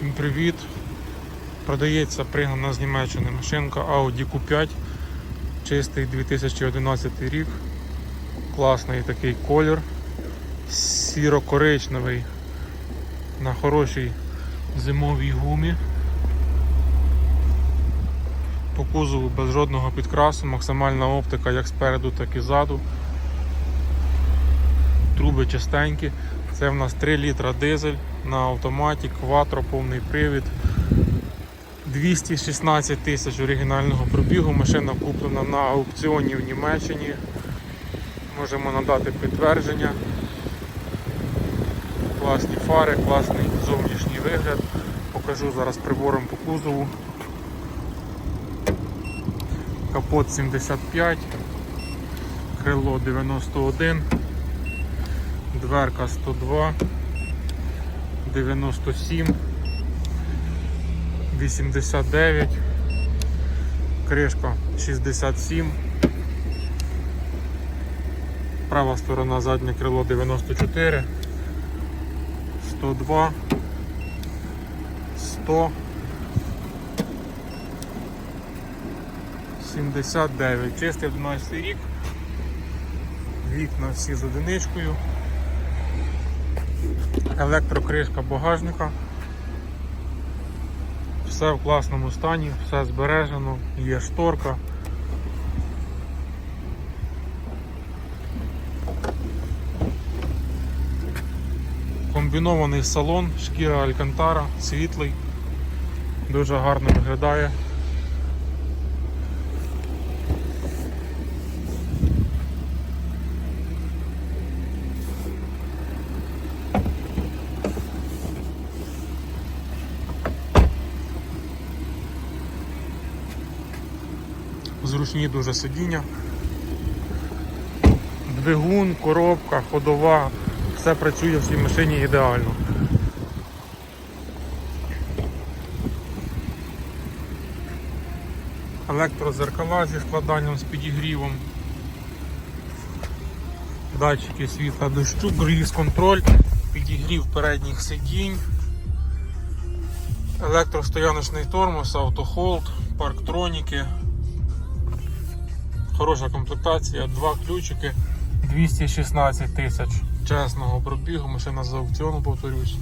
Всім привіт! Продається пригнана з Німеччини машинка Audi Q5. Чистий 2011 рік. Класний такий колір. Сіро-коричневий на хорошій зимовій гумі. По кузову без жодного підкрасу, максимальна оптика як спереду, так і ззаду. Труби чистенькі. Це в нас 3 літра дизель на автоматі, кватро, повний привід. 216 тисяч оригінального пробігу. Машина куплена на аукціоні в Німеччині. Можемо надати підтвердження. Класні фари, класний зовнішній вигляд. Покажу зараз прибором по кузову. Капот 75, крило 91, дверка 102, 97, 89, кришка 67, права сторона заднє крило 94, 102, 100. 79. Чистий 11 рік. Вікна всі з одиничкою. Електрокришка багажника. Все в класному стані, все збережено, є шторка. Комбінований салон, шкіра Алькантара, світлий, дуже гарно виглядає. Зручні дуже сидіння. Двигун, коробка, ходова, все працює в цій машині ідеально. Електрозеркала зі складанням з підігрівом. Датчики світла дощу, круїз контроль, підігрів передніх сидінь, електростояночний тормоз, автохолд, парктроніки. Хороша комплектація, два ключики, 216 тисяч чесного пробігу, машина з аукціону, повторюсь,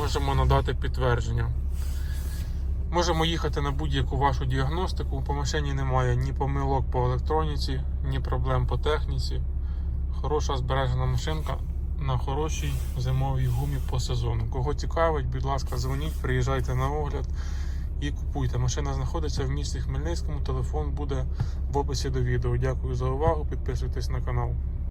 можемо надати підтвердження. Можемо їхати на будь-яку вашу діагностику. По машині немає ні помилок по електроніці, ні проблем по техніці. Хороша збережена машинка на хорошій зимовій гумі по сезону. Кого цікавить, будь ласка, дзвоніть, приїжджайте на огляд і купуйте. Машина знаходиться в місті Хмельницькому. Телефон буде в описі до відео. Дякую за увагу. Підписуйтесь на канал.